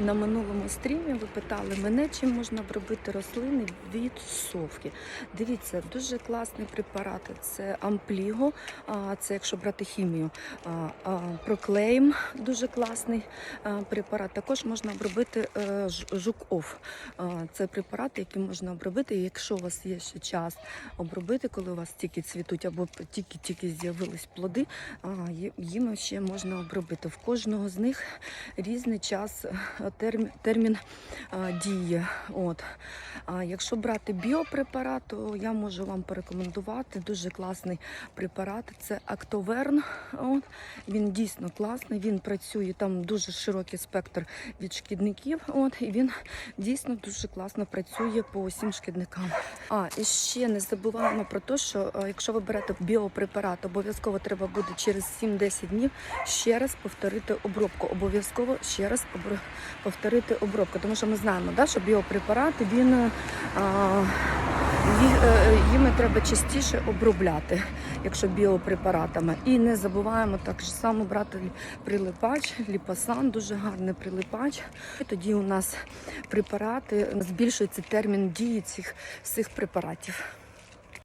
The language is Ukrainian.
На минулому стрімі ви питали мене, чим можна обробити рослини від совки. Дивіться, дуже класний препарат. Це ампліго, це якщо брати хімію. Проклейм дуже класний препарат. Також можна обробити е, ж- жук-оф. А, Це препарат, який можна обробити, якщо у вас є ще час обробити, коли у вас тільки цвітуть або тільки-тільки з'явились плоди, їм ще можна обробити. В кожного з них різний час, термін, термін а, дії. От. А якщо брати біопрепарат, то я можу вам порекомендувати дуже класний препарат. Це Актоверн. От. Він дійсно класний, він працює, там дуже широкий спектр від шкідників. От, і він дійсно дуже класно працює по усім шкідникам. А, і ще не забуваємо про те, що е, якщо ви берете біопрепарат, обов'язково треба буде через 7-10 днів ще раз повторити обробку. Обов'язково ще раз повторити обробку. Тому що ми знаємо, да, що біопрепарати він. е, А, їх, е, їми треба частіше обробляти, якщо біопрепаратами. І не забуваємо так само брати прилипач, ліпасан, дуже гарний прилипач. І тоді у нас препарати збільшується термін дії цих, цих препаратів.